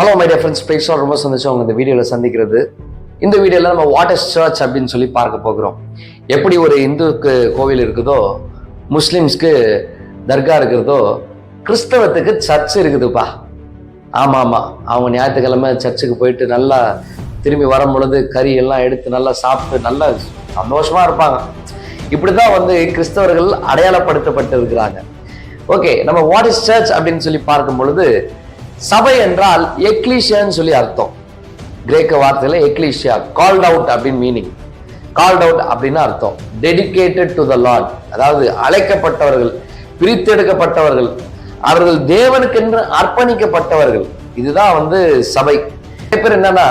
Hello my dear friends பேசுகிறோம் ரொம்ப சந்தோஷம். அவங்க இந்த வீடியோவில் சந்திக்கிறது. இந்த வீடியோவில் நம்ம வாட் இஸ் சர்ச் அப்படின்னு சொல்லி பார்க்க போகிறோம். எப்படி ஒரு இந்துக்கு கோவில் இருக்குதோ முஸ்லீம்ஸ்க்கு தர்கா இருக்கிறதோ கிறிஸ்தவத்துக்கு சர்ச் இருக்குதுப்பா. ஆமாம் ஆமாம் அவங்க ஞாயிற்றுக்கிழமை சர்ச்சுக்கு போயிட்டு நல்லா திரும்பி வரும் பொழுது கறி எல்லாம் எடுத்து நல்லா சாப்பிட்டு நல்லா சந்தோஷமாக இருப்பாங்க. இப்படி தான் வந்து கிறிஸ்தவர்கள் அடையாளப்படுத்தப்பட்டு இருக்கிறாங்க ஓகே நம்ம வாட் இஸ் சர்ச் அப்படின்னு சொல்லி பார்க்கும் பொழுது சபை என்றால் எக்லீஷியான்னு சொல்லி அர்த்தம். கிரேக்க வார்த்தையில எக்லீஷியா கால்ட் அவுட் அப்படின்னு மீனிங் கால்ட் அவுட் அப்படின்னு அர்த்தம். டெடிகேட்டட் டு த லார்ட் அதாவது அழைக்கப்பட்டவர்கள் பிரித்தெடுக்கப்பட்டவர்கள் அவர்கள் தேவனுக்கென்று அர்ப்பணிக்கப்பட்டவர்கள். இதுதான் வந்து சபை. பேர் என்னன்னா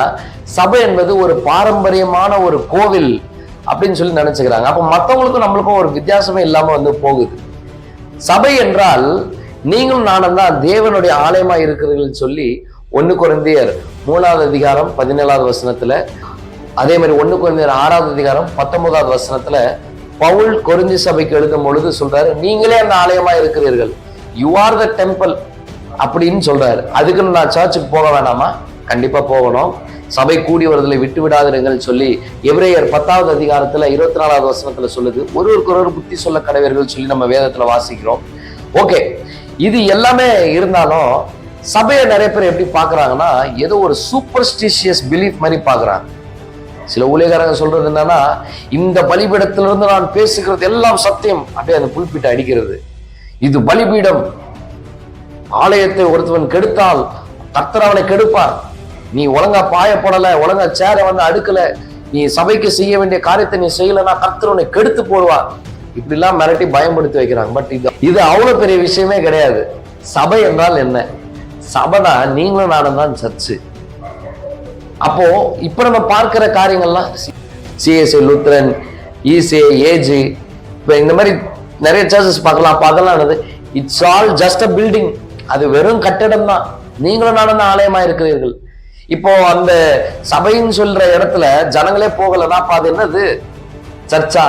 சபை என்பது ஒரு பாரம்பரியமான ஒரு கோவில் அப்படின்னு சொல்லி நினைச்சுக்கிறாங்க. அப்போ மற்றவங்களுக்கும் நம்மளுக்கும் ஒரு வித்தியாசமே இல்லாமல் வந்து போகுது. சபை என்றால் நீங்களும் நானும் தான் தேவனுடைய ஆலயமா இருக்கிறீர்கள் சொல்லி ஒன்னு குழந்தையர் மூணாவது அதிகாரம் பதினேழாவது வசனத்துல அதே மாதிரி ஒன்னு குழந்தையர் ஆறாவது அதிகாரம் பத்தொன்பதாவது வசனத்துல பவுல் குறிஞ்சி சபைக்கு எழுதும் பொழுது சொல்றாரு நீங்களே அந்த ஆலயமா இருக்கிறீர்கள். யூ ஆர் த டெம்பிள் அப்படின்னு சொல்றாரு. அதுக்குன்னு நான் சர்ச்சுக்கு போக வேணாமா? கண்டிப்பா போகணும். சபை கூடி வருதலை விட்டு விடாதிருங்கள் சொல்லி எவ்ரேயர் பத்தாவது அதிகாரத்துல இருபத்தி நாலாவது வசனத்துல சொல்லுது. ஒருவருக்கு ஒருவர் புத்தி சொல்ல கடவர்கள் சொல்லி நம்ம வேதத்துல வாசிக்கிறோம். ஓகே இது எல்லாமே இருந்தாலும் சபையை நிறைய பேர் எப்படி பார்க்குறாங்கன்னா ஏதோ ஒரு சூப்பர்ஸ்டிஷியஸ் பிலீஃப் மாதிரி பார்க்குறாங்க. சில ஊழியக்காரங்க சொல்றது என்னன்னா இந்த பலிபீடத்திலிருந்து நான் பேசுகிறது எல்லாம் சத்தியம். அப்படியே அந்த புல்பீட்டை அடிக்கிறது. இது பலிபீடம். ஆலயத்தை ஒருத்தவன் கெடுத்தால் கர்த்தர் அவனை கெடுப்பார். நீ ஒழுங்கா பாயப்படலை ஒழுங்கா சேரை வந்து அடுக்கலை. நீ சபைக்கு செய்ய வேண்டிய காரியத்தை நீ செய்யலன்னா கர்த்தர் உன்னை கெடுத்து போடுவார். இப்படிலாம் மிரட்டி பயன்படுத்தி வைக்கிறாங்க. பட் இது இது அவ்வளோ பெரிய விஷயமே கிடையாது. சபை என்றால் என்ன? சபைனா நீங்களும் நானும் தான் சர்ச்சு அப்போ இப்போ நம்ம பார்க்குற காரியங்கள்லாம் சிஎஸ்ஏ லுத்ரன் இசே ஏஜி இப்போ இந்த மாதிரி நிறைய சர்ச்சஸ் பார்க்கலாம். அப்போ அதெல்லாம் என்னது? It's all just a building அது வெறும் கட்டடம் தான். நீங்களும் நானும் தான் ஆலயமா இருக்கிறீர்கள். இப்போ அந்த சபைன்னு சொல்ற இடத்துல ஜனங்களே போகலன்னா அப்ப அது என்னது? சர்ச்சா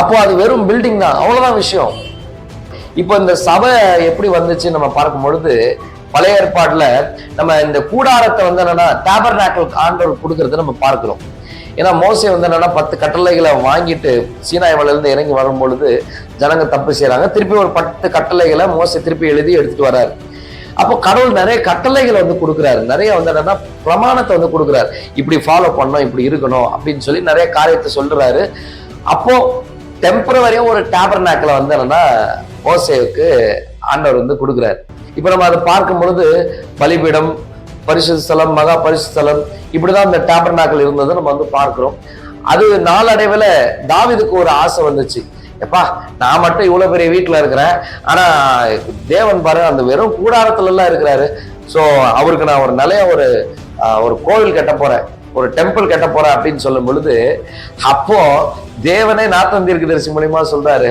அப்போ அது வெறும் பில்டிங் தான். அவ்வளவுதான் விஷயம். இப்போ இந்த சபை எப்படி வந்துச்சு நம்ம பார்க்கும் பொழுது பழைய ஏற்பாடுல நம்ம இந்த கூடாரத்தை வந்து என்னன்னா டேபர் ஆண்டவர் கொடுக்கறத நம்ம பார்க்கிறோம். ஏன்னா மோசை வந்து என்னன்னா பத்து கட்டளைகளை வாங்கிட்டு சீனாய் மலையிலிருந்து இறங்கி வரும் பொழுது ஜனங்க தப்பு செய்யறாங்க திருப்பி ஒரு பத்து கட்டளைகளை மோசை திருப்பி எழுதி எடுத்துட்டு வர்றாரு அப்போ கடவுள் நிறைய கட்டளைகளை வந்து கொடுக்குறாரு. நிறைய வந்து என்னன்னா பிரமாணத்தை வந்து கொடுக்குறாரு. இப்படி ஃபாலோ பண்ணணும் இப்படி இருக்கணும் அப்படின்னு சொல்லி நிறைய காரியத்தை சொல்றாரு. அப்போ டெம்பரவரியாக ஒரு டேபர்நாக்கில் வந்து என்னன்னா ஓசேவுக்கு ஆண்டவர் வந்து கொடுக்குறாரு. இப்போ நம்ம அதை பார்க்கும் பொழுது பலிபீடம் பரிசுத்தலம் ஸ்தலம் மகா பரிசு ஸ்தலம் இப்படிதான் இந்த டேபர்நாக்கள் இருந்ததை நம்ம வந்து பார்க்கிறோம். அது நாளடைவில் தாவிதுக்கு ஒரு ஆசை வந்துச்சு. எப்பா நான் மட்டும் இவ்வளோ பெரிய வீட்டில் இருக்கிறேன் ஆனால் தேவன் பாரு அந்த வெறும் கூடாரத்துல எல்லாம் இருக்கிறாரு. ஸோ அவருக்கு நான் ஒரு நிலைய ஒரு ஒரு கோவில் கட்ட போறேன். ஒரு டெம்பிள் கட்ட போறேன் அப்படின்னு சொல்லும் பொழுது அப்போ தேவனே நாத்தம் தீர்க்கதரிசி மூலியமா சொல்றாரு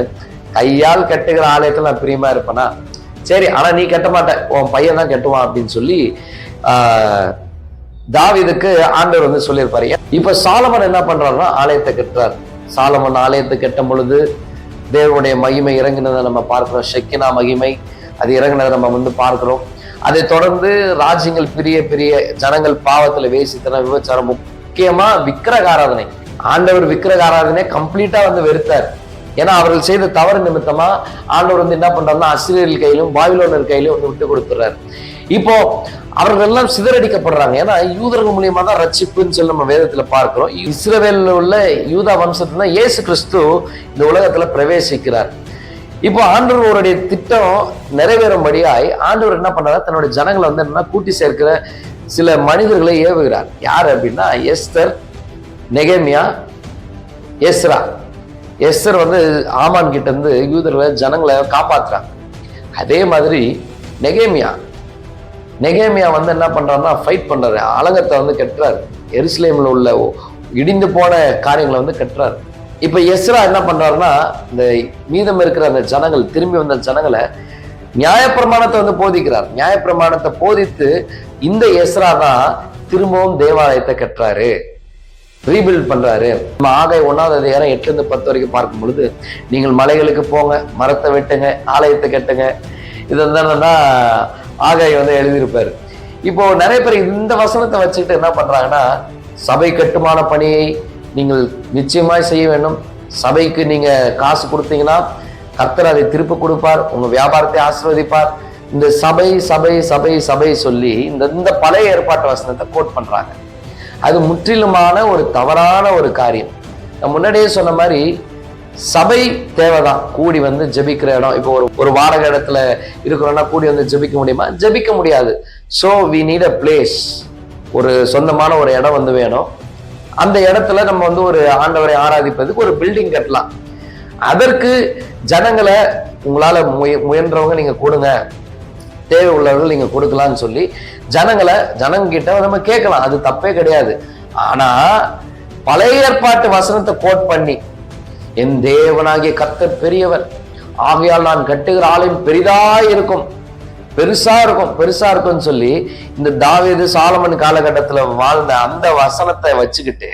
கையால் கட்டுகிற ஆலயத்துல நான் பிரியமா இருப்பேனா? சரி ஆனா நீ கட்ட மாட்ட உன் பையன் தான் கட்டுவான் அப்படின்னு சொல்லி தாவிதுக்கு ஆண்டவர் வந்து சொல்லியிருப்பாரு. இப்ப சாலமன் என்ன பண்றாருன்னா ஆலயத்தை கட்டுறாரு. சாலமன் ஆலயத்தை கட்டும் பொழுது தேவனுடைய மகிமை இறங்கினதை நம்ம பார்க்கிறோம். ஷெக்கினா மகிமை அது இறங்கினதை நம்ம வந்து பார்க்கிறோம். அதை தொடர்ந்து ராஜ்யங்கள் பெரிய பெரிய ஜனங்கள் பாவத்துல வேசித்தன விபச்சாரம் முக்கியமா விக்கிரகாராதனை. ஆண்டவர் விக்கிரகாராதனை கம்ப்ளீட்டா வந்து வெறுத்தார். ஏன்னா அவர்கள் செய்த தவறு நிமித்தமா ஆண்டவர் வந்து என்ன பண்றாருன்னா அசிரியர்கள் கையிலும் பாபிலோனர் கையிலும் வந்து விட்டு கொடுத்துறாரு. இப்போ அவர்கள் எல்லாம் சிதறடிக்கப்படுறாங்க. ஏன்னா யூதர்கள் மூலியமா தான் ரட்சிப்புன்னு சொல்லி நம்ம வேதத்துல பார்க்கிறோம். இஸ்ரவேலில் உள்ள யூதா வம்சத்துல தான் இயேசு கிறிஸ்து இந்த உலகத்துல பிரவேசிக்கிறார். இப்போ ஆண்டவருடைய திட்டம் நிறைவேறும்படியாய் ஆண்டவர் என்ன பண்றாரு? தன்னுடைய ஜனங்களை வந்து என்னன்னா கூட்டி சேர்க்கிற சில மனிதர்களை ஏவுகிறார். யார் அப்படின்னா எஸ்தர் நெகேமியா எஸ்ரா. எஸ்தர் வந்து ஆமான் கிட்ட இருந்து யூதர்களை ஜனங்களை காப்பாத்துறாங்க. அதே மாதிரி நெகேமியா. நெகேமியா வந்து என்ன பண்றாருன்னா ஃபைட் பண்றாரு. அலங்கத்தை வந்து கட்டுறாரு. எருசலேம்ல உள்ள இடிந்து போன காரியங்களை வந்து கட்டுறாரு. இப்போ எஸ்ரா என்ன பண்ணுறாருன்னா இந்த மீதம் இருக்கிற அந்த ஜனங்கள் திரும்பி வந்த ஜனங்களை நியாயப்பிரமாணத்தை வந்து போதிக்கிறார். நியாயப்பிரமாணத்தை போதித்து இந்த எஸ்ரா தான் திரும்பவும் தேவாலயத்தை கட்டுறாரு. ரீபில்ட் பண்றாரு. நம்ம ஆகை ஒன்றாவது அதிகாரம் எட்டுல இருந்து பத்து வரைக்கும் பார்க்கும் பொழுது நீங்கள் மலைகளுக்கு போங்க மரத்தை வெட்டுங்க ஆலயத்தை கட்டுங்க. இது வந்து என்னன்னா ஆகாய் வந்து எழுதியிருப்பாரு. இப்போ நிறைய பேர் இந்த வசனத்தை வச்சுக்கிட்டு என்ன பண்றாங்கன்னா சபை கட்டுமான பணியை நீங்கள் நிச்சயமாய் செய்ய வேண்டும். சபைக்கு நீங்க காசு கொடுத்தீங்கன்னா கர்த்தர் அதை திருப்பி கொடுப்பார் உங்க வியாபாரத்தை ஆசிர்வதிப்பார். இந்த சபை சபை சபை சபை சொல்லி இந்த இந்த பழைய ஏற்பாட்டு வசனத்தை கோட் பண்றாங்க. அது முற்றிலுமான ஒரு தவறான ஒரு காரியம். நான் முன்னாடியே சொன்ன மாதிரி சபை தேவைதான். கூடி வந்து ஜெபிக்கிற இடம். இப்போ ஒரு ஒரு வாடகை இடத்துல இருக்கிறோம்னா கூடி வந்து ஜெபிக்க முடியுமா? ஜெபிக்க முடியாது. So we need a place ஒரு சொந்தமான ஒரு இடம் வந்து வேணும். அந்த இடத்துல நம்ம வந்து ஒரு ஆண்டவரை ஆராதிப்பதுக்கு ஒரு பில்டிங் கட்டலாம். அதற்கு ஜனங்களை உங்களால முய முயன்றவங்க நீங்க கொடுங்க. தேவை உள்ளவர்கள் நீங்க கொடுக்கலாம்னு சொல்லி ஜனங்களை ஜனங்கிட்ட நம்ம கேட்கலாம். அது தப்பே கிடையாது. ஆனா பழைய ஏற்பாட்டு வசனத்தை கோட் பண்ணி என் தேவனாகிய கத்த பெரியவர். ஆகையால் நான் கட்டுகிற ஆலயம் பெரிதா இருக்கும். பெருசா இருக்கும் பெருசா இருக்கும்னு சொல்லி இந்த தாவீது சாலமன் காலகட்டத்துல வாழ்ந்த அந்த வசனத்தை வச்சுக்கிட்டு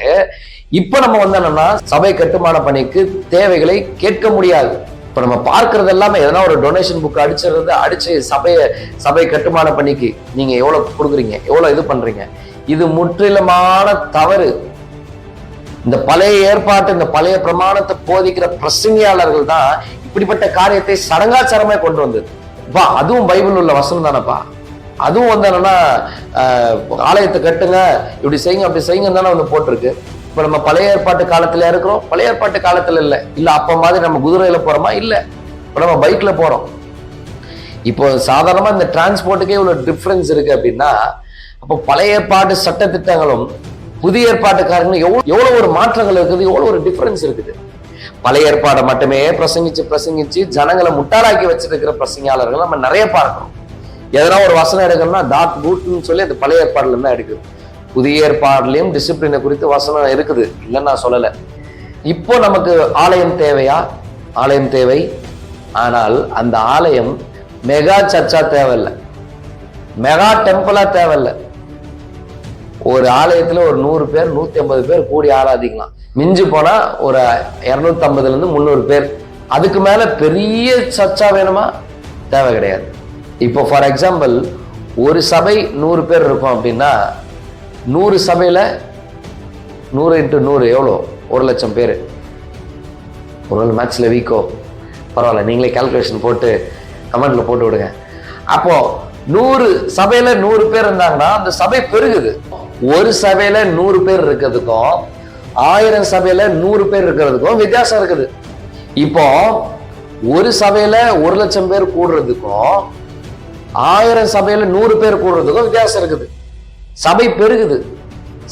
இப்ப நம்ம வந்து என்னன்னா சபை கட்டுமான பணிக்கு தேவைகளை கேட்க முடியாது. இப்ப நம்ம பார்க்கறது எல்லாமே எதனா ஒரு டொனேஷன் புக் அடிச்சிருந்து அடிச்சு சபையை சபை கட்டுமான பணிக்கு நீங்க எவ்வளவு கொடுக்குறீங்க எவ்வளவு இது பண்றீங்க இது முற்றிலுமான தவறு. இந்த பழைய ஏற்பாட்டு இந்த பழைய பிரமாணத்தை போதிக்கிற பிரசங்கியாளர்கள் தான் இப்படிப்பட்ட காரியத்தை சடங்காச்சாரமே கொண்டு வந்தது. பா அதுவும் பைபிள் உள்ள வசனம் தானேப்பா. அதுவும் வந்து என்னன்னா ஆலயத்தை கட்டுங்க இப்படி செய்யுங்க அப்படி செய்யுங்கன்னு தானே வந்து போட்டிருக்கு. இப்போ நம்ம பழைய ஏற்பாட்டு காலத்தில் இருக்கிறோம் பழைய ஏற்பாட்டு காலத்தில் இல்லை. இல்லை அப்போ மாதிரி நம்ம குதிரையில் போகிறோமா இல்லை. இப்போ நம்ம பைக்கில் போகிறோம் இப்போ சாதாரணமாக இந்த டிரான்ஸ்போர்ட்டுக்கே இவ்வளோ டிஃப்ரென்ஸ் இருக்குது அப்படின்னா அப்போ பழைய ஏற்பாட்டு சட்ட திட்டங்களும் புதிய ஏற்பாட்டுக்காரங்களும் எவ்வளோ எவ்வளோ ஒரு மாற்றங்கள் இருக்குது எவ்வளோ ஒரு டிஃப்ரென்ஸ் இருக்குது. பழைய ஏற்பாடை மட்டுமே பிரசங்கிச்சு பிரசங்கிச்சு ஜனங்களை முட்டாளாக்கி வச்சிருக்கிற பிரசங்கியாளர்கள் நம்ம நிறைய பார்க்கணும். எதனா ஒரு வசனம் எடுக்கணும்னா டாட் பூட்னு சொல்லி அந்த பழைய ஏற்பாடுல இருந்தா எடுக்குது. புதிய ஏற்பாடுலையும் டிசிப்ளினை குறித்து வசனம் இருக்குது. இல்லைன்னு நான் சொல்லலை. இப்போ நமக்கு ஆலயம் தேவையா? ஆலயம் தேவை. ஆனால் அந்த ஆலயம் மெகா சர்ச்சா தேவையில்லை. மெகா டெம்பிளா தேவையில்லை. ஒரு ஆலயத்துல ஒரு நூறு பேர் நூத்தி ஐம்பது பேர் கூடி ஆராதிக்கலாம். மிஞ்சி போனா ஒரு இருநூத்தி ஐம்பதுல இருந்து முந்நூறு பேர். அதுக்கு மேல பெரிய சர்ச்சா வேணுமா? தேவை கிடையாது. இப்போ ஃபார் எக்ஸாம்பிள் ஒரு சபை நூறு பேர் இருக்கும் அப்படின்னா நூறு சபையில நூறு இன்ட்டு நூறு எவ்வளோ? ஒரு லட்சம் பேர். ஒரு நாள் மேட்ச்ல வீக்கோ பரவாயில்ல நீங்களே கால்குலேஷன் போட்டு கமெண்ட்ல போட்டு விடுங்க. அப்போ நூறு சபையில நூறு பேர் இருந்தாங்கன்னா அந்த சபை பெருகுது. ஒரு சபையில நூறு பேர் இருக்கிறதுக்கும் ஆயிரம் சபையில நூறு பேர் இருக்கிறதுக்கும் வித்தியாசம் இருக்குது. இப்போ ஒரு சபையில ஒரு லட்சம் பேர் கூடுறதுக்கும் ஆயிரம் சபையில நூறு பேர் கூடுறதுக்கும் வித்தியாசம் இருக்குது. சபை பெருகுது.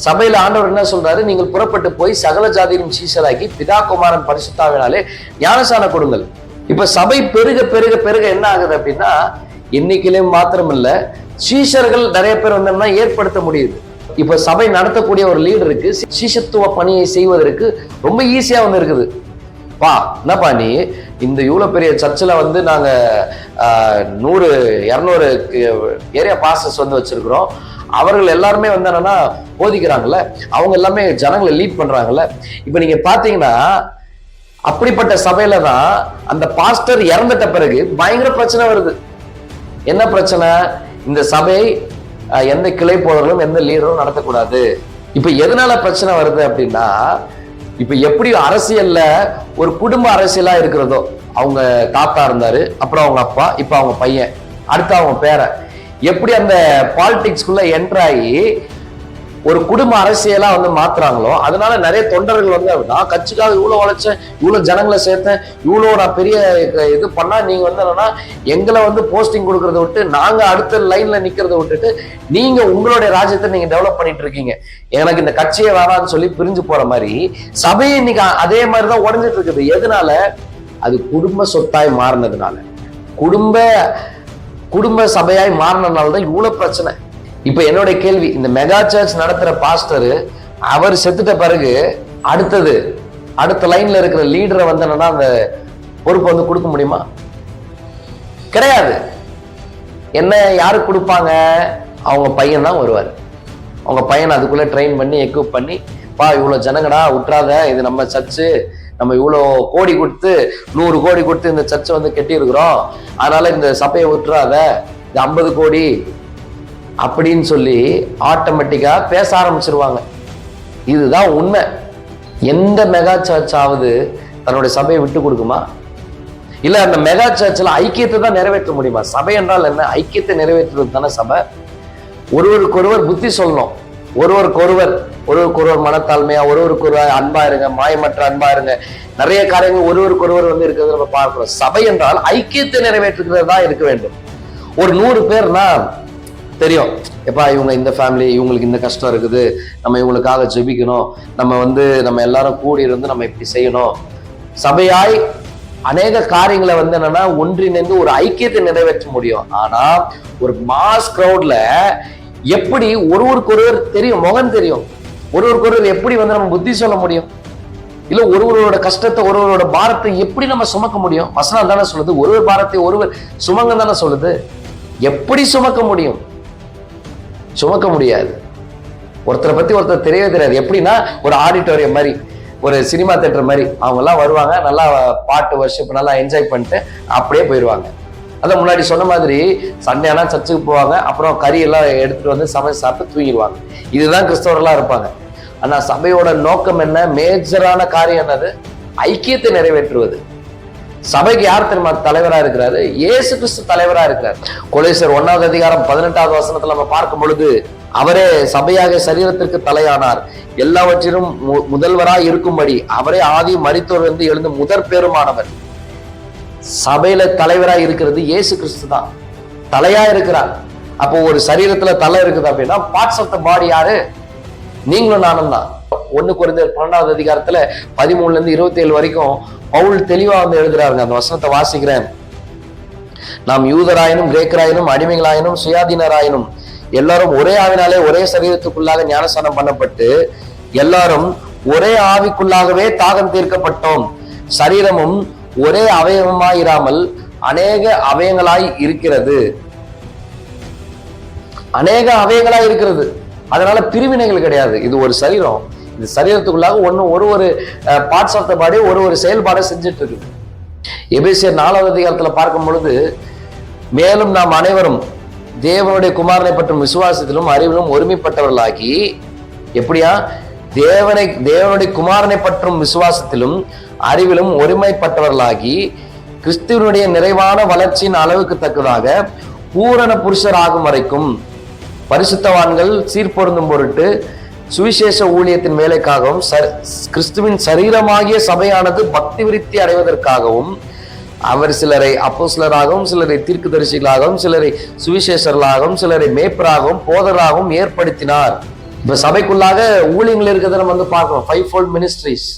சபையில ஆண்டவர் என்ன சொல்றாரு? நீங்கள் புறப்பட்டு போய் சகல ஜாதியிலும் சீசராக்கி பிதா குமாரன் பரிசுத்தாவினாலே ஞானசான கொடுங்கள். இப்ப சபை பெருக பெருக பெருக என்ன ஆகுது அப்படின்னா எண்ணிக்கையிலும் மாத்திரம் இல்ல சீஷர்கள் நிறைய பேர் வந்தோம்னா ஏற்படுத்த முடியுது. இப்ப சபை நடத்தக்கூடிய ஒரு லீடருக்கு சிஷத்துவ பணியை செய்வதற்கு ரொம்ப ஈஸியா வந்து இருக்குது பா என்னப்பா நீ? இந்த இவ்வளோ பெரிய சர்ச்சில் வந்து நாங்கள் நூறு இரநூறு ஏரியா பாஸ்டர்ஸ் வந்து வச்சுருக்குறோம். அவர்கள் எல்லாருமே வந்து என்னன்னா போதிக்கிறாங்கல்ல. அவங்க எல்லாமே ஜனங்களை லீட் பண்ணுறாங்கல்ல இப்போ நீங்கள் பார்த்தீங்கன்னா அப்படிப்பட்ட சபையில தான் அந்த பாஸ்டர் இறந்துட்ட பிறகு பயங்கர பிரச்சனை வருது. என்ன பிரச்சனை? இந்த சபை எந்த கிளை போதர்களும் எந்த லீடரும் நடத்தக்கூடாது. இப்ப எதனால பிரச்சனை வருது அப்படின்னா இப்ப எப்படி அரசியல்ல ஒரு குடும்ப அரசியலா இருக்கிறதோ அவங்க தாத்தா இருந்தாரு அப்புறம் அவங்க அப்பா இப்ப அவங்க பையன் அடுத்து அவங்க பேரன். எப்படி அந்த பாலிடிக்ஸ்குள்ள என்ட்ராகி ஒரு குடும்ப அரசியலா வந்து மாத்துறாங்களோ அதனால நிறைய தொண்டர்கள் வந்து நான் கட்சிக்காக இவ்வளவு உழைச்சேன் இவ்வளவு ஜனங்களை சேர்த்தேன் இவ்வளவு நான் பெரிய இது பண்ணா நீங்க வந்து என்னன்னா எங்களை வந்து போஸ்டிங் கொடுக்கறத விட்டு நாங்க அடுத்த லைன்ல நிக்கிறத விட்டுட்டு நீங்க உங்களுடைய ராஜ்யத்தை நீங்க டெவலப் பண்ணிட்டு இருக்கீங்க. எனக்கு இந்த கட்சியை வேணாம்னு சொல்லி பிரிஞ்சு போற மாதிரி சபையை இன்னைக்கு அதே மாதிரிதான் உடஞ்சிட்டு இருக்குது. எதனால? அது குடும்ப சொத்தாய் மாறினதுனால. குடும்ப குடும்ப சபையாய் மாறினதுனால தான் இவ்வளவு பிரச்சனை. இப்போ என்னுடைய கேள்வி இந்த மெகா சர்ச் நடத்துகிற பாஸ்டர் அவர் செத்துட்ட பிறகு அடுத்தது அடுத்த லைன்ல இருக்கிற லீடரை வந்து என்னன்னா அந்த பொறுப்பு வந்து கொடுக்க முடியுமா? கிடையாது. என்ன யாருக்கு கொடுப்பாங்க? அவங்க பையன் தான் வருவார். அவங்க பையனை அதுக்குள்ளே ட்ரெயின் பண்ணி எக்யூப் பண்ணி பா இவ்வளோ ஜனங்கடா விட்றாத இது நம்ம சர்ச்சு நம்ம இவ்வளோ கோடி கொடுத்து நூறு கோடி கொடுத்து இந்த சர்ச்சை வந்து கெட்டியிருக்கிறோம். அதனால இந்த சபையை விட்டுறாத இது ஐம்பது கோடி அப்படின்னு சொல்லி ஆட்டோமேட்டிக்காக பேச ஆரம்பிச்சிருவாங்க. இதுதான் உண்மை. எந்த மெகா சர்ச்சாவது தன்னுடைய சபையை விட்டு கொடுக்குமா? இல்ல அந்த மெகா சர்ச்சில் ஐக்கியத்தை தான் நிறைவேற்ற முடியுமா? சபை என்றால் என்ன? ஐக்கியத்தை நிறைவேற்றுறது தானே சபை. ஒருவருக்கொருவர் புத்தி சொல்லணும். ஒருவருக்கொருவர் ஒருவருக்கொருவர் மனத்தாழ்மையா ஒருவருக்கொருவர் அன்பா இருங்க மாயமற்ற அன்பா இருங்க. நிறைய காரியங்கள் ஒருவருக்கொருவர் வந்து இருக்கிறத நம்ம பார்க்கிறோம். சபை என்றால் ஐக்கியத்தை நிறைவேற்றுகிறது தான் இருக்க வேண்டும். ஒரு நூறு பேர்னா தெரியும். எப்பா இவங்க இந்த ஃபேமிலி இவங்களுக்கு இந்த கஷ்டம் இருக்குது. நம்ம இவங்களுக்காக ஜெபிக்கணும். நம்ம வந்து நம்ம எல்லாரும் கூடி இருந்து நம்ம இப்படி செய்யணும். சபையாய் அநேக காரியங்களை வந்து என்னன்னா ஒன்றிணைந்து ஒரு ஐக்கியத்தை நிறைவேற்ற முடியும். ஆனா ஒரு மாஸ் கிரௌட்ல எப்படி ஒருவருக்கு ஒருவர் தெரியும் முகம் தெரியும். ஒருவருக்கு ஒருவர் எப்படி வந்து நம்ம புத்தி சொல்ல முடியும்? இல்ல ஒருவரோட கஷ்டத்தை ஒருவரோட பாரத்தை எப்படி நம்ம சுமக்க முடியும்? வசனம் தானே சொல்லுது. ஒருவர் பாரத்தை ஒருவர் சுமங்க தானே சொல்லுது. எப்படி சுமக்க முடியும்? சுமக்க முடியாது. ஒருத்தரை பத்தி ஒருத்தர் தெரியவே தெரியாது. எப்படின்னா ஒரு ஆடிட்டோரியம் மாதிரி ஒரு சினிமா தேட்டர் மாதிரி. அவங்க எல்லாம் வருவாங்க நல்லா பாட்டு வர்ஷிப் நல்லா என்ஜாய் பண்ணிட்டு அப்படியே போயிடுவாங்க. அதான் முன்னாடி சொன்ன மாதிரி சண்டே சர்ச்சுக்கு போவாங்க அப்புறம் கறி எல்லாம் எடுத்துட்டு வந்து சமைச்சு சாப்பிட்டு தூங்கிடுவாங்க. இதுதான் கிறிஸ்தவர்களா இருப்பாங்க. ஆனா சபையோட நோக்கம் என்ன? மேஜரான காரியம் என்னது? ஐக்கியத்தை நிறைவேற்றுவது. சபைக்கு யார் தெரியுமா தலைவரா இருக்கிறாரு? ஏசு கிறிஸ்து தலைவரா இருக்கிறார். கொலேசர் ஒன்னாவது அதிகாரம் பதினெட்டாவது வசனத்துல நம்ம பார்க்கும் பொழுது அவரே சபையாக சரீரத்திற்கு தலையானார். எல்லாவற்றிலும் மு- முதல்வராய் இருக்கும்படி அவரே ஆதி மறித்தோர் வந்து எழுந்து முதற் பேருமானவர். சபையில தலைவராய் இருக்கிறது இயேசு கிறிஸ்து தான். தலையா இருக்கிறார். அப்போ ஒரு சரீரத்துல தலை இருக்குது அப்படின்னா பார்ட்ஸ் ஆஃப் த பாடி யாரு? நீங்களும் நானும் தான். ஒண்ணு குறைந்த பன்னெண்டாவது அதிகாரத்துல பதிமூணுல இருந்து இருபத்தி ஏழு வரைக்கும் பவுல் தெளிவா வந்து எழுதுறாருங்க அந்த வசனத்தை வாசிக்கிறேன். நாம் யூதராயினும் கிரேக்கராயினும் அடிமைகளாயினும் சுயாதீனராயினும் எல்லாரும் ஒரே ஆவினாலே ஒரே சரீரத்துக்குள்ளாக ஞானஸ்தானம் பண்ணப்பட்டு எல்லாரும் ஒரே ஆவிக்குள்ளாகவே தாகம் தீர்க்கப்பட்டோம். சரீரமும் ஒரே அவயவமாயிராமல் அநேக அவயங்களாய் இருக்கிறது. அநேக அவயங்களாய் இருக்கிறது. அதனால பிரிவினைகள் கிடையாது. இது ஒரு சரீரம். இந்த சரீரத்துக்குள்ளாக ஒன்று ஒரு ஒரு பார்ட்ஸ் ஆஃப் த பாடி ஒரு ஒரு செயல்பாடை செஞ்சுட்டு இருக்குது எபேசியர் நாலாவது அதிகாரத்தில் பார்க்கும் பொழுது மேலும் நாம் அனைவரும் தேவனுடைய குமாரனை பற்றும் விசுவாசத்திலும் அறிவிலும் ஒருமைப்பட்டவர்களாகி எப்படியா? தேவனை தேவனுடைய குமாரனை பற்றும் விசுவாசத்திலும் அறிவிலும் ஒருமைப்பட்டவர்களாகி கிறிஸ்துவனுடைய நிறைவான வளர்ச்சியின் அளவுக்கு தக்கதாக பூரண புருஷர் ஆகும் வரைக்கும் பரிசுத்தவான்கள் சீர்பொருந்தும் பொருட்டு சுவிசேஷ ஊழியத்தின் வேலைக்காகவும் கிறிஸ்துவின் சரீரமாகிய சபையானது பக்தி விருத்தி அடைவதற்காகவும் அவர் சிலரை அப்போஸ்லராகவும் சிலரை தீர்க்கதரிசிகளாகவும் சிலரை சுவிசேஷர்களாகவும் சிலரை மேய்ப்பராகவும் போதராகவும் ஏற்படுத்தினார். இப்ப சபைக்குள்ளாக ஊழியங்கள் இருக்கிறத நம்ம வந்து பார்க்கிறோம் ஃபைவ் ஃபோல்ட் மினிஸ்ட்ரிஸ்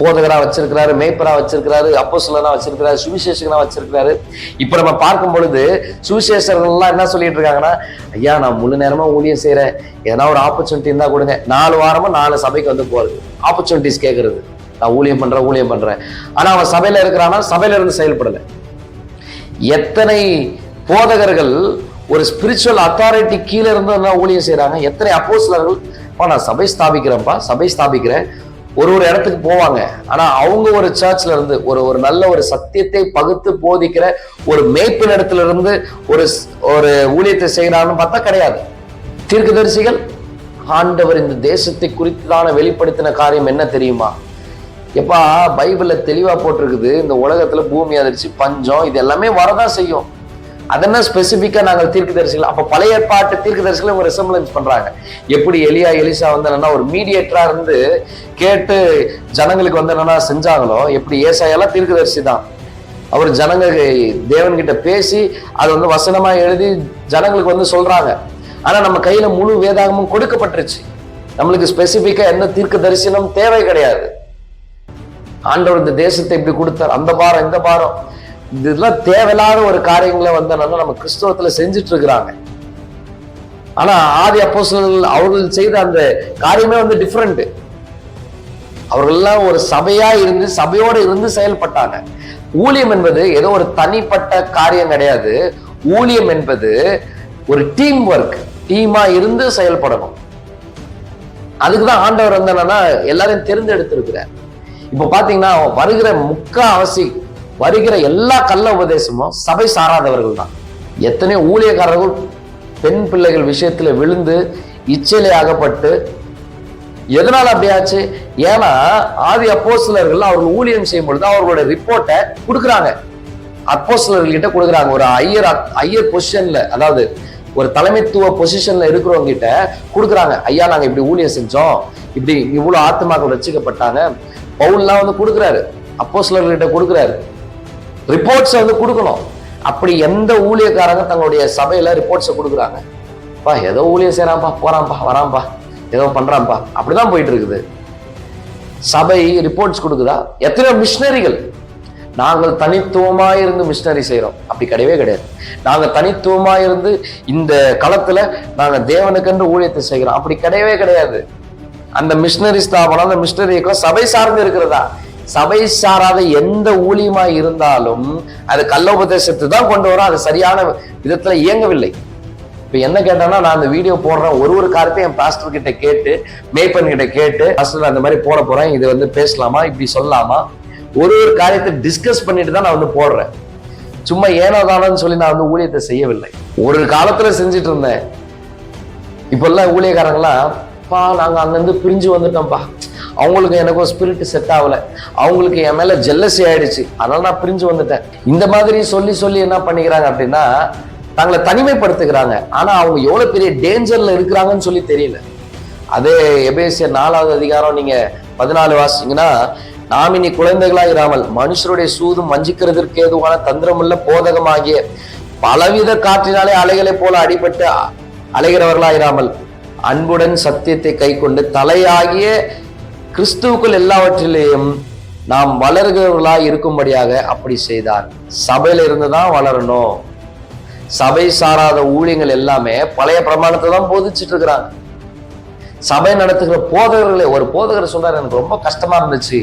போதகராக வச்சிருக்கிறாரு மேய்ப்பராக வச்சிருக்கிறாரு அப்போஸ்தலரா வச்சிருக்கிறாரு சுவிசேஷகனா வச்சிருக்கிறாரு. இப்போ நம்ம பார்க்கும் பொழுது சுவிசேஷர்கள்லாம் என்ன சொல்லிட்டு இருக்காங்கன்னா ஐயா நான் முழு நேரமாக ஊழியம் செய்கிறேன் ஏன்னா ஒரு ஆப்பர்ச்சுனிட்டி இருந்தால் கொடுங்க. நாலு வாரமாக நாலு சபைக்கு வந்து போகிறது ஆப்பர்ச்சுனிட்டிஸ் கேட்கறது நான் ஊழியம் பண்ணுறேன் ஊழியம் பண்ணுறேன் ஆனால் அவன் சபையில் இருக்கிறான்னா சபையில இருந்து செயல்படலை. எத்தனை போதகர்கள் ஒரு ஸ்பிரிச்சுவல் அத்தாரிட்டி கீழே இருந்து ஊழியம் செய்கிறாங்க எத்தனை அப்போஸ்தலர்கள் நான் சபை ஸ்தாபிக்கிறேன்ப்பா சபை ஸ்தாபிக்கிறேன். ஒரு ஒரு இடத்துக்கு போவாங்க. ஆனா அவங்க ஒரு சர்ச்ல இருந்து ஒரு ஒரு நல்ல ஒரு சத்தியத்தை பகுத்து போதிக்கிற ஒரு மேய்ப்பின் இடத்துல இருந்து ஒரு ஒரு ஊழியத்தை செய்கிறான்னு பார்த்தா கிடையாது. தீர்க்கதரிசிகள் ஆண்டவர் இந்த தேசத்தை குறித்தான வெளிப்படுத்தின காரியம் என்ன தெரியுமா? எப்பா பைபிள்ல தெளிவா போட்டிருக்குது இந்த உலகத்துல பூமி அதிர்ச்சி பஞ்சம் இது எல்லாமே வரதான் செய்யும். அதென்ன ஸ்பெசிஃபிக்காக நாங்கள் தீர்க்கதரிசிகள்? அப்போ பழைய பாட்டு தீர்க்க தரிசிகளை ஒரு ரெசம்பளன்ஸ் பண்றாங்க. எப்படி எலியா எலிசா வந்து என்னன்னா ஒரு மீடியேட்டரா இருந்து கேட்டு ஜனங்களுக்கு வந்து என்னன்னா செஞ்சாங்களோ எப்படி ஏசாயெல்லாம் தீர்க்கதரிசி தான். அவர் ஜனங்க தேவன்கிட்ட பேசி அது வந்து வசனமா எழுதி ஜனங்களுக்கு வந்து சொல்றாங்க. ஆனா நம்ம கையில முழு வேதாகமும் கொடுக்கப்பட்டுருச்சு. நம்மளுக்கு ஸ்பெசிபிக்கா என்ன தீர்க்க தரிசனம் தேவை கிடையாது. ஆண்டவர் இந்த தேசத்தை இப்படி கொடுத்தார். அந்த பாரம் இந்த பாரம். இதெல்லாம் தேவையில்லாத ஒரு காரியங்களை வந்து என்னன்னா நம்ம கிறிஸ்தவத்துல செஞ்சுட்டு இருக்கிறாங்க ஆனா ஆதி அப்போஸ்தலர்கள் அவர்கள் செய்த அந்த காரியமே வந்து டிஃப்ரெண்ட் அவர்கள்லாம் ஒரு சபையா இருந்து சபையோடு இருந்து செயல்பட்டாங்க. ஊழியம் என்பது ஏதோ ஒரு தனிப்பட்ட காரியம் கிடையாது. ஊழியம் என்பது ஒரு டீம் ஒர்க் டீமா இருந்து செயல்படணும். அதுக்குதான் ஆண்டவர் வந்து என்னன்னா எல்லாரையும் தேர்ந்தெடுத்திருக்கிறார். இப்ப பாத்தீங்கன்னா வருகிற முக்காவாசி வருகிற எல்லா கள்ள உபதேசமும் சபை சாராதவர்கள் தான். எத்தனையோ ஊழியக்காரர்கள் பெண் பிள்ளைகள் விஷயத்தில் விழுந்து இச்சையிலே ஆகப்பட்டு எதனால் அப்படியாச்சு ஏன்னா ஆதி அப்போஸ்தலர்கள் அவர்கள் ஊழியம் செய்யும் பொழுது அவர்களோட ரிப்போர்ட்டை கொடுக்குறாங்க. அப்போ சிலர்கிட்ட கொடுக்குறாங்க. ஒரு ஐயர் ஐயர் பொசிஷன்ல அதாவது ஒரு தலைமைத்துவ பொசிஷன்ல இருக்கிறவங்க கிட்ட கொடுக்குறாங்க. ஐயா நாங்க இப்படி ஊழியம் செஞ்சோம். இப்படி இவ்வளவு ஆத்மாக்கள் ரசிக்கப்பட்டாங்க. பவுல்லாம் வந்து கொடுக்குறாரு. அப்போ சிலர்கிட்ட கொடுக்குறாரு. ரிப்போர்ட்ஸை வந்து கொடுக்கணும். அப்படி எந்த ஊழியக்காரங்க தங்களுடைய சபையில ரிப்போர்ட்ஸை கொடுக்குறாங்க? பா ஏதோ ஊழியம் செய்றான்ப்பா போறான்பா வரான்ப்பா ஏதோ பண்றான்ப்பா. அப்படிதான் போயிட்டு இருக்குது சபை ரிப்போர்ட்ஸ் கொடுக்குதா? எத்தனையோ மிஷினரிகள் நாங்கள் தனித்துவமா இருந்து மிஷினரி செய்யறோம் அப்படி கிடையவே கிடையாது. நாங்க தனித்துவமா இருந்து இந்த களத்துல நாங்க தேவனுக்கென்று ஊழியத்தை செய்கிறோம் அப்படி கிடையவே கிடையாது. அந்த மிஷினரி ஸ்தாபனம் அந்த மிஷினரி இயக்கம் சபை சார்ந்து இருக்கிறதா? சபை சாராத எந்த ஊழியமா இருந்தாலும் அது கள்ளோபதேசத்தை தான் கொண்டு வரும். அது சரியான விதத்துல இயங்கவில்லை. இப்ப என்ன கேட்டானா நான் அந்த வீடியோ போடுறேன். ஒரு ஒரு காரியத்தையும் என் பாஸ்டர் கிட்ட கேட்டு மேய்ப்பன் கிட்ட கேட்டு பாஸ்டர் அந்த மாதிரி போட போறேன். இது வந்து பேசலாமா? இப்படி சொல்லலாமா? ஒரு ஒரு காரியத்தை டிஸ்கஸ் பண்ணிட்டு தான் நான் வந்து போடுறேன். சும்மா ஏனோ தானோன்னு சொல்லி நான் வந்து ஊழியத்தை செய்யவில்லை. ஒரு காலத்துல செஞ்சுட்டு இருந்தேன். இப்பெல்லாம் ஊழியக்காரங்களாம் பா நாங்க அங்கிருந்து பிரிஞ்சு வந்துட்டோம்ப்பா. அவங்களுக்கு எனக்கும் ஸ்பிரிட் செட் ஆகல. அவங்களுக்கு என் மேல ஜெல்லசி ஆயிடுச்சு. அதனால நான் பிரிஞ்சு வந்துட்டேன். இந்த மாதிரி சொல்லி சொல்லி என்ன பண்ணிக்கிறாங்க அப்படின்னா தங்களை தனிமைப்படுத்துகிறாங்க. ஆனா அவங்க எவ்வளவு பெரிய டேஞ்சர்ல இருக்கிறாங்கன்னு சொல்லி தெரியல. அதே எபேசிய நாலாவது அதிகாரம் நீங்க பதினாலு வாசிங்கன்னா நாம் இனி குழந்தைகளாக இராமல் மனுஷருடைய சூதும் வஞ்சிக்கிறதற்கு ஏதுவான தந்திரமுள்ள போதகமாகிய பலவித காற்றினாலே அலைகளை போல அடிபட்டு அ- இராமல் அன்புடன் சத்தியத்தை கைக்கொண்டு தலையாகிய கிறிஸ்துவுக்குள் எல்லாவற்றிலேயும் நாம் வளர்கிறவர்களாக இருக்கும்படியாக அப்படி செய்தார். சபையில இருந்து தான் வளரணும். சபை சாராத ஊழியங்கள் எல்லாமே பழைய பிரமாணத்தை தான் போதிச்சிட்டு இருக்கிறாங்க. சபை நடத்துகிற போதகர்களே ஒரு போதகர் சொன்னார் எனக்கு ரொம்ப கஷ்டமா இருந்துச்சு.